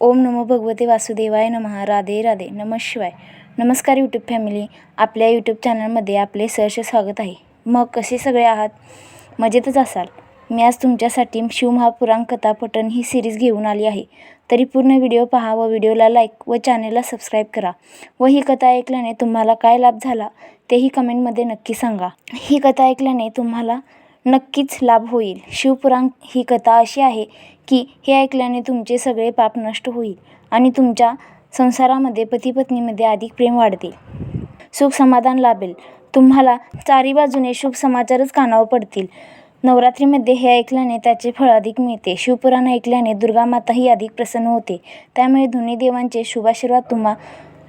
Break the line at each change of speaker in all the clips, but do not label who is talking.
ओम नमो भगवते वासुदेवाय नमः. राधे राधे. नमः शिवाय नमस्कार यूट्यूब फॅमिली आपल्या यूट्यूब चॅनलमध्ये आपले सहर्ष स्वागत आहे. मग कसे सगळे आहात? मजेतच असाल? मी आज तुमच्यासाठी शिवमहापुराण कथा पठण ही सिरीज घेऊन आली आहे. तरी पूर्ण व्हिडिओ पहा व व्हिडिओला लाईक व चॅनेलला सबस्क्राईब करा. व ही कथा ऐकल्याने तुम्हाला काय लाभ झाला तेही कमेंटमध्ये नक्की सांगा. ही कथा ऐकल्याने तुम्हाला नक्कीच लाभ होईल. शिवपुराण ही कथा अशी आहे की हे ऐकल्याने तुमचे सगळे पाप नष्ट होईल आणि तुमच्या संसारामध्ये पतीपत्नीमध्ये अधिक प्रेम वाढते. सुख समाधान लाभेल. तुम्हाला चारी बाजूने शुभ समाचारच कानावर पडतील. नवरात्रीमध्ये हे ऐकल्याने त्याचे फळ अधिक मिळते. शिवपुराण ऐकल्याने दुर्गामाताही अधिक प्रसन्न होते. त्यामुळे दोन्ही देवांचे शुभाशीर्वाद तुम्हा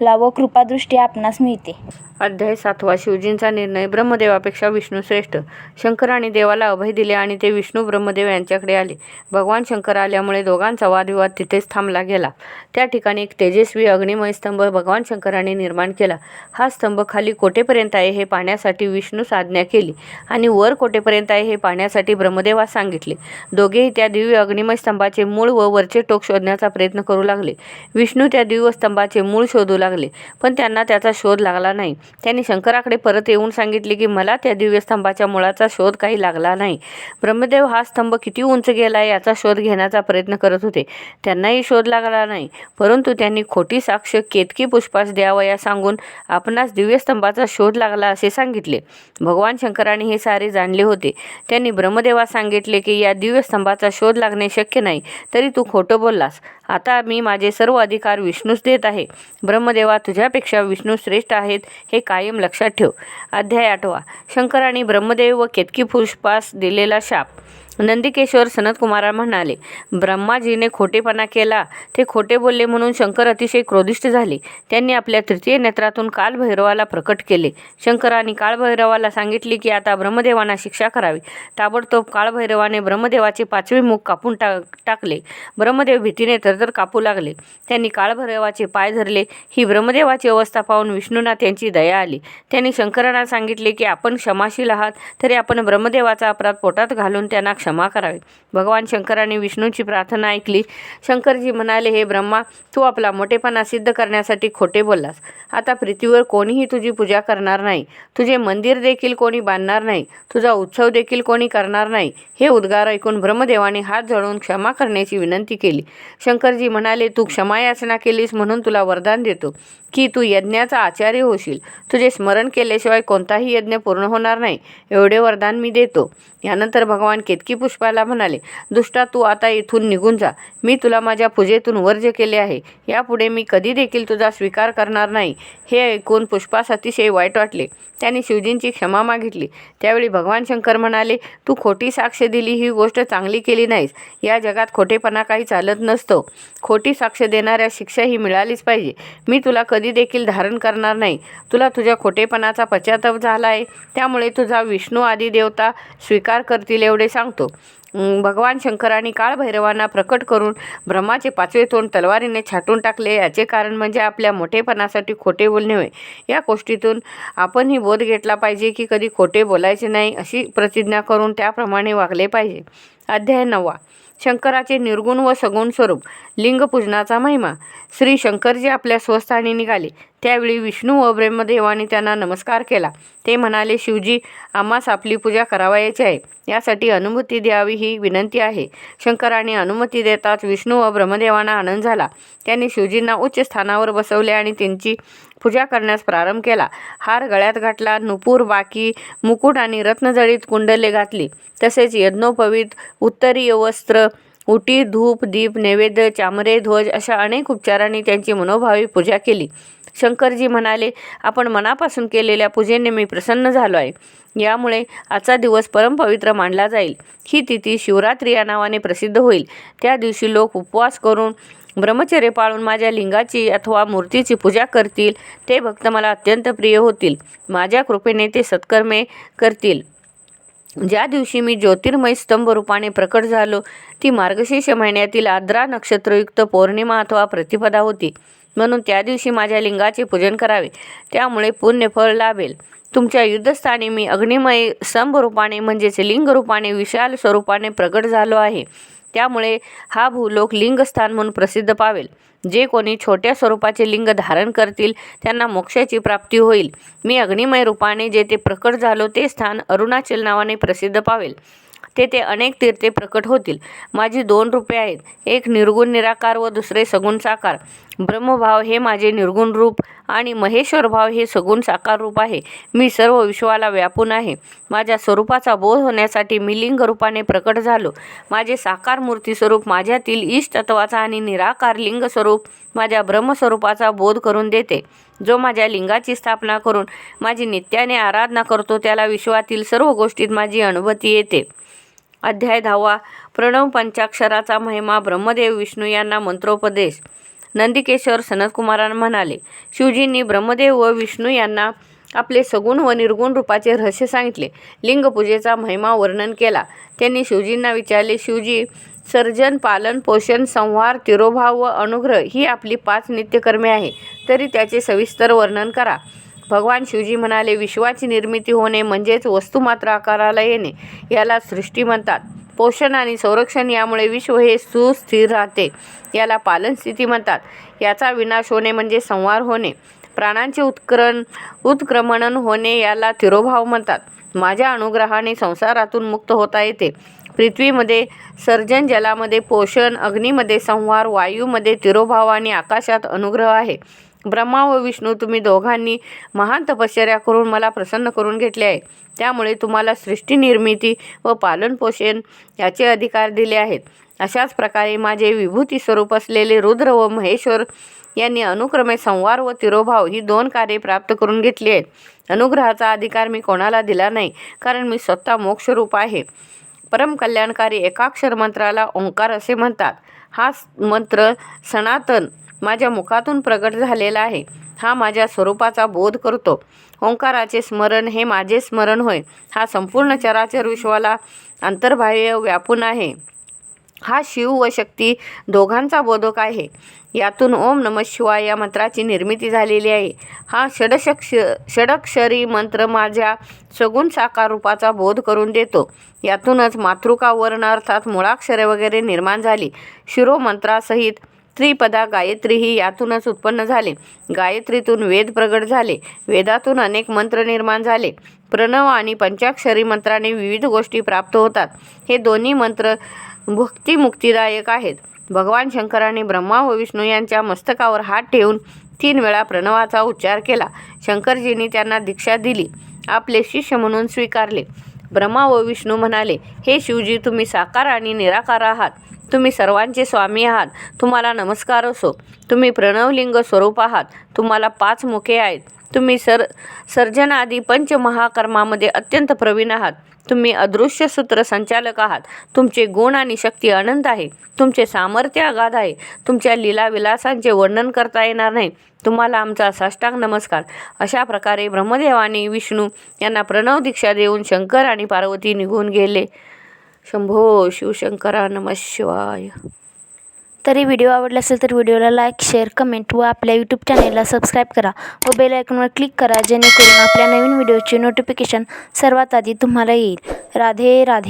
ला व कृपादृष्टी आपणास मिळते.
अध्याय सातवा. शिवजींचा निर्णय ब्रह्मदेवापेक्षा विष्णू श्रेष्ठ. शंकराने देवाला अभय दिले आणि ते विष्णू ब्रह्मदेव यांच्याकडे आले. भगवान शंकर आल्यामुळे दोघांचा वादविवाद तिथेच थांबला गेला. त्या ठिकाणी एक तेजस्वी अग्निमय स्तंभ भगवान शंकराने निर्माण केला. हा स्तंभ खाली कोठेपर्यंत आहे हे पाहण्यासाठी विष्णू आज्ञा केली आणि वर कोठेपर्यंत आहे हे पाहण्यासाठी ब्रह्मदेवास सांगितले. दोघेही त्या दिव्य अग्निमय स्तंभाचे मूळ व वरचे टोक शोधण्याचा प्रयत्न करू लागले. विष्णू त्या दिव्य स्तंभाचे मूळ शोधू लागले. लागले. पण त्यांना त्याचा शोध लागला नाही. त्यांनी शंकराकडे परत येऊन सांगितले की मला त्या दिव्यस्तंभाच्या मुळाचा शोध काही लागला नाही. ब्रह्मदेव हा स्तंभ किती उंच गेला याचा शोध घेण्याचा प्रयत्न करत होते. त्यांनाही शोध लागला नाही. परंतु त्यांनी खोटी साक्ष केतकी पुष्पास द्यावया सांगून आपणास दिव्यस्तंभाचा शोध लागला असे सांगितले. भगवान शंकराने हे सारे जाणले होते. त्यांनी ब्रह्मदेवास सांगितले की या दिव्यस्तंभाचा शोध लागणे शक्य नाही. तरी तू खोटं बोललास. आता मी माझे सर्व अधिकार विष्णूस देत आहे. ब्रह्मदेव तुझ्यापेक्षा विष्णू श्रेष्ठ आहेत हे कायम लक्षात ठेव. अध्याय आठवा. शंकराने ब्रह्मदेव व केतकी पुष्पास दिलेला शाप. नंदिकेश्वर सनतकुमारा म्हणाले ब्रह्माजीने खोटेपणा केला. ते खोटे बोलले म्हणून शंकर अतिशय क्रोधिष्ट झाले. त्यांनी आपल्या तृतीय नेत्रातून कालभैरवाला प्रकट केले. शंकराने काळभैरवाला सांगितले की आता ब्रह्मदेवांना शिक्षा करावी. ताबडतोब काळभैरवाने ब्रह्मदेवाचे पाचवे मुख कापून टा टाकले. ब्रह्मदेव भीतीने तरतर कापू लागले. त्यांनी काळभैरवाचे पाय धरले. ही ब्रह्मदेवाची अवस्था पाहून विष्णूंना त्यांची दया आली. त्यांनी शंकरांना सांगितले की आपण क्षमाशील आहात. तरी आपण ब्रह्मदेवाचा अपराध पोटात घालून त्यांना क्षमा करावी. भगवान शंकराने विष्णूची प्रार्थना ऐकली. शंकरजी म्हणाले हे ब्रह्मा तू आपला मोठेपणा सिद्ध करण्यासाठी खोटे बोललास. आता पृथ्वीवर कोणीही तुझी पूजा करणार नाही. तुझे मंदिर देखील कोणी बांधणार नाही. तुझा उत्सव देखील कोणी करणार नाही. हे उद्गार ऐकून ब्रह्मदेवाने हात झळून क्षमा करण्याची विनंती केली. शंकरजी म्हणाले तू क्षमायाचना केलीस म्हणून तुला वरदान देतो की तू यज्ञाचा आचार्य होशील. तुझे स्मरण केल्याशिवाय कोणताही यज्ञ पूर्ण होणार नाही. एवढे वरदान मी देतो. यानंतर भगवान केतकी पुष्पाला म्हणाले दुष्टा तू आता इथून निघून जा. मी तुला माझ्या पूजेतून वर्ज्य केले आहे. यापुढे मी कधी देखील तुझा स्वीकार करणार नाही. हे ऐकून पुष्पास अतिशय वाईट वाटले. त्याने शिवजींची क्षमा मागितली. त्यावेळी भगवान शंकर म्हणाले तू खोटी साक्ष दिली ही गोष्ट चांगली केली नाहीस. या जगात खोटेपणा काही चालत नसतो. खोटी साक्ष देणाऱ्या शिक्षा ही मिळालीच पाहिजे. मी तुला कधी देखील धारण करणार नाही. तुला तुझ्या खोटेपणाचा पश्चाताप झाला आहे. त्यामुळे तुझा विष्णू आदी देवता स्वीकार करतील एवढे सांगतो. भगवान शंकरांनी काळभैरवांना प्रकट करून ब्रह्माचे पाचवे तोंड तलवारीने छाटून टाकले. याचे कारण म्हणजे आपल्या मोठेपणासाठी खोटे बोलणे होय. या गोष्टीतून आपणही बोध घेतला पाहिजे की कधी खोटे बोलायचे नाही अशी प्रतिज्ञा करून त्याप्रमाणे वागले पाहिजे. अध्याय नववा. शंकराचे निर्गुण व सगुण स्वरूप लिंगपूजनाचा महिमा. श्री शंकरजी आपल्या स्वस्थानी निघाले. त्यावेळी विष्णू व ब्रह्मदेवाने त्यांना नमस्कार केला. ते म्हणाले शिवजी आम्हास आपली पूजा करावायची आहे. यासाठी अनुमती द्यावी ही विनंती आहे. शंकराने अनुमती देताच विष्णू व ब्रह्मदेवांना आनंद झाला. त्यांनी शिवजींना उच्च स्थानावर बसवले आणि त्यांची पूजा करण्यास प्रारंभ केला. हार गळ्यात घातला नुपूर बाकी मुकुट आणि रत्नजळीत कुंडले घातली. तसेच यज्ञोपवीत उत्तरीय वस्त्र उटी धूप दीप नैवेद्य चामरे ध्वज अशा अनेक उपचारांनी त्यांची मनोभावी पूजा केली. शंकरजी म्हणाले आपण मनापासून केलेल्या पूजेने मी प्रसन्न झालो आहे. यामुळे आजचा दिवस परमपवित्र मानला जाईल. ही तिथी शिवरात्री या नावाने प्रसिद्ध होईल. त्या दिवशी लोक उपवास करून ब्रह्मचर्य पाळून माझ्या लिंगाची अथवा मूर्तीची पूजा करतील. ते भक्त मला अत्यंत प्रिय होतील. माझ्या कृपेने ते सत्कर्मे करतील. ज्या दिवशी मी ज्योतिर्मय स्तंभ रूपाने प्रकट झालो ती मार्गशीर्ष महिन्यातील आद्रा नक्षत्रयुक्त पौर्णिमा अथवा प्रतिपदा होती. म्हणून त्या दिवशी माझ्या लिंगाचे पूजन करावे. त्यामुळे पुण्यफळ लाभेल. तुमच्या युद्धस्थानी मी अग्निमय स्तंभ रूपाने म्हणजेच लिंग रूपाने विशाल स्वरूपाने प्रकट झालो आहे. त्यामुळे हा भूलोक लिंगस्थान म्हणून प्रसिद्ध पावेल. जे कोणी छोट्या स्वरूपाचे लिंग धारण करतील त्यांना मोक्षाची प्राप्ती होईल. मी अग्निमय रूपाने जेथे प्रकट झालो ते स्थान अरुणाचल नावाने प्रसिद्ध पावेल. तेथे अनेक तीर्थे प्रकट होतील. माझी दोन रूपे आहेत. एक निर्गुण निराकार व दुसरे सगुण साकार. ब्रह्मभाव हे माझे निर्गुण रूप आणि महेश्वर भाव हे सगुण साकार रूप आहे. मी सर्व विश्वाला व्यापून आहे. माझ्या स्वरूपाचा बोध होण्यासाठी मी लिंग रूपाने प्रकट झालो. माझे साकार मूर्ती स्वरूप माझ्यातील इष्टत्वाचा तत्वाचा आणि निराकार लिंग स्वरूप माझ्या ब्रह्मस्वरूपाचा बोध करून देते. जो माझ्या लिंगाची स्थापना करून माझी नित्याने आराधना करतो त्याला विश्वातील सर्व गोष्टीत माझी अनुभूती येते. अध्याय धावा प्रणव पंचाक्षराचा महिमा ब्रह्मदेव विष्णू यांना मंत्रोपदेश. नंदिकेश्वर सनतकुमारांना म्हणाले शिवजींनी ब्रह्मदेव व विष्णू यांना आपले सगुण व निर्गुण रूपाचे रहस्य सांगितले. लिंगपूजेचा महिमा वर्णन केला. त्यांनी शिवजींना विचारले शिवजी सर्जन पालन पोषण संहार तिरोभाव व अनुग्रह ही आपली पाच नित्यकर्मे आहे तरी त्याचे सविस्तर वर्णन करा. भगवान शिवजी म्हणाले विश्वाची निर्मिती होणे म्हणजेच वस्तुमात्र आकाराला येणे याला सृष्टी म्हणतात. पोषण आणि संरक्षण यामुळे विश्व हे सुस्थिर राहते. याला पालनस्थिती म्हणतात. याचा विनाश होणे म्हणजे संहार होणे. प्राणांचे उत्करण उत्क्रमणन होणे याला तिरोभाव म्हणतात. माझ्या अनुग्रहाने संसारातून मुक्त होता येते. पृथ्वीमध्ये सर्जन जलामध्ये पोषण अग्नीमध्ये संहार वायूमध्ये तिरोभाव आणि आकाशात अनुग्रह आहे. ब्रह्मा व विष्णू तुम्ही दोघांनी महान तपश्चर्या करून मला प्रसन्न करून घेतले आहे. त्यामुळे तुम्हाला सृष्टी निर्मिती व पालनपोषण याचे अधिकार दिले आहेत. अशाच प्रकारे माझे विभूती स्वरूप असलेले रुद्र व महेश्वर यांनी अनुक्रमे संवार व तिरोभाव ही दोन कार्ये प्राप्त करून घेतली आहेत. अनुग्रहाचा अधिकार मी कोणाला दिला नाही कारण मी स्वतः मोक्षरूप आहे. परमकल्याणकारी एकाक्षर मंत्राला ओंकार असे म्हणतात. हा मंत्र सनातन माझ्या मुखातून प्रगट झालेला आहे. हा माझ्या स्वरूपाचा बोध करतो. ओंकाराचे स्मरण हे माझे स्मरण होय. हा संपूर्ण चराचर विश्वाला अंतर्बाह्य व्यापून आहे. हा शिव व शक्ती दोघांचा बोधक आहे. यातून ओम नम शिवाय या मंत्राची निर्मिती झालेली आहे. हा षडशक्ष षडक्षरी मंत्र माझ्या सगुण साकार रूपाचा बोध करून देतो. यातूनच मातृका वर्ण अर्थात मुळाक्षरे वगैरे निर्माण झाली. शिरो मंत्रासहित त्रिपदा गायत्री ही यातूनच उत्पन्न झाले. गायत्रीतून वेद प्रगट झाले. वेदातून अनेक मंत्र निर्माण झाले. प्रणव आणि पंचाक्षरी मंत्राने विविध गोष्टी प्राप्त होतात. हे दोन्ही मंत्र भक्तिमुक्तिदायक आहेत. भगवान शंकराने ब्रह्मा व विष्णू यांच्या मस्तकावर हात ठेवून तीन वेळा प्रणवाचा उच्चार केला. शंकरजींनी त्यांना दीक्षा दिली. आपले शिष्य म्हणून स्वीकारले. ब्रह्मा व विष्णू म्हणाले हे शिवजी तुम्ही साकार आणि निराकार आहात. तुम्ही सर्वांचे स्वामी आहात. तुम्हाला नमस्कार असो. तुम्ही प्रणवलिंग स्वरूप आहात. तुम्हाला पाच मुखे आहेत. तुम्ही सर सर्जनादी पंचमहाकर्मामध्ये अत्यंत प्रवीण आहात. तुम्ही अदृश्य सूत्र संचालक आहात. तुमचे गुण आणि शक्ती अनंत आहे. तुमचे सामर्थ्य अगाध आहे. तुमच्या लीलाविलासांचे वर्णन करता येणार नाही. तुम्हाला आमचा साष्टांग नमस्कार. अशा प्रकारे ब्रह्मदेवाने विष्णू यांना प्रणव दीक्षा देऊन शंकर आणि पार्वती निघून गेले. शंभो शिवशंकरा नम शिवाय.
तरी व्हिडिओ आवडला असेल तर व्हिडिओला लाईक शेअर कमेंट व आपल्या यूट्यूब चॅनेलला सबस्क्राईब करा व बेल आयकॉनवर क्लिक करा जेणेकरून आपल्या नवीन व्हिडिओचे नोटिफिकेशन सर्वात आधी तुम्हाला येईल. राधे राधे.